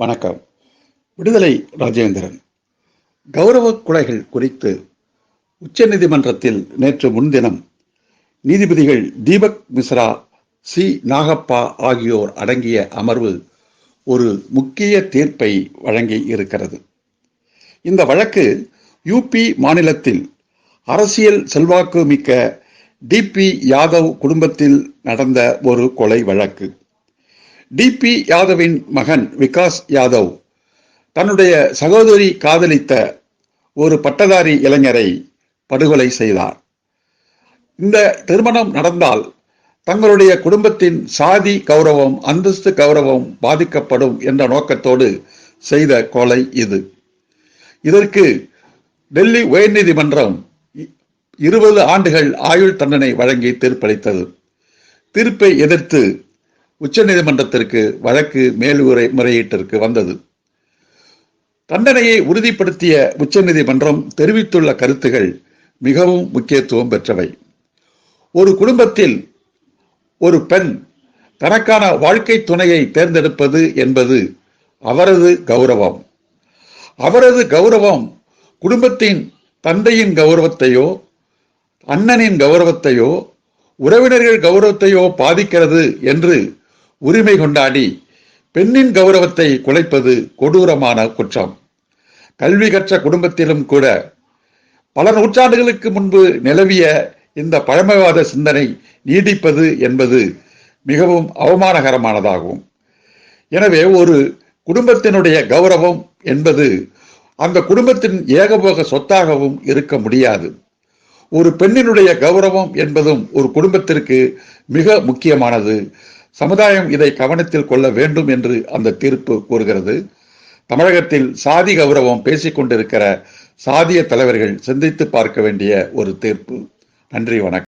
வணக்கம். விடுதலை ராஜேந்திரன். கௌரவ கொலைகள் குறித்து உச்சநீதிமன்றத்தில் நேற்று முன்தினம் நீதிபதிகள் தீபக் மிஸ்ரா சி. நாகப்பா ஆகியோர் அடங்கிய அமர்வு ஒரு முக்கிய தீர்ப்பை வழங்கி இருக்கிறது. இந்த வழக்கு யூபி மாநிலத்தில் அரசியல் செல்வாக்கு மிக்க டிபி யாதவ் குடும்பத்தில் நடந்த ஒரு கொலை வழக்கு. டிபி யாதவின் மகன் விகாஸ் யாதவ் தன்னுடைய சகோதரி காதலித்த ஒரு பட்டதாரி இளைஞரை படுகொலை செய்தார். இந்த திருமணம் நடந்தால் தங்களுடைய குடும்பத்தின் சாதி கௌரவம் அந்தஸ்து கௌரவம் பாதிக்கப்படும் என்ற நோக்கத்தோடு செய்த கொலை இது. இதற்கு டெல்லி உயர்நீதிமன்றம் இருபது ஆண்டுகள் ஆயுள் தண்டனை வழங்கி தீர்ப்பளித்தது. தீர்ப்பை எதிர்த்து உச்சநீதிமன்றத்திற்கு வழக்கு மேல்முறை முறையீட்டிற்கு வந்தது. தண்டனையை உறுதிப்படுத்திய உச்சநீதிமன்றம் தெரிவித்துள்ள கருத்துகள் மிகவும் முக்கியத்துவம் பெற்றவை. ஒரு குடும்பத்தில் ஒரு பெண் தனக்கான வாழ்க்கை துணையை தேர்ந்தெடுப்பது என்பது அவரது கௌரவம். அவரது கௌரவம் குடும்பத்தின் தந்தையின் கௌரவத்தையோ அண்ணனின் கௌரவத்தையோ உறவினர்கள் கௌரவத்தையோ பாதிக்கிறது என்று உரிமை கொண்டாடி பெண்ணின் கௌரவத்தை குலைப்பது கொடூரமான குற்றம். கல்வி கற்ற குடும்பத்திலும் கூட பல நூற்றாண்டுகளுக்கு முன்பு நிலவிய இந்த பழமைவாத சிந்தனை நீடிப்பது என்பது மிகவும் அவமானகரமானதாகும். எனவே ஒரு குடும்பத்தினுடைய கௌரவம் என்பது அந்த குடும்பத்தின் ஏகபோக சொத்தாகவும் இருக்க முடியாது. ஒரு பெண்ணினுடைய கௌரவம் என்பதும் ஒரு குடும்பத்திற்கு மிக முக்கியமானது. சமுதாயம் இதை கவனத்தில் கொள்ள வேண்டும் என்று அந்த தீர்ப்பு கூறுகிறது. தமிழகத்தில் சாதி கௌரவம் பேசிக்கொண்டிருக்கிற சாதிய தலைவர்கள் சிந்தித்து பார்க்க வேண்டிய ஒரு தீர்ப்பு. நன்றி வணக்கம்.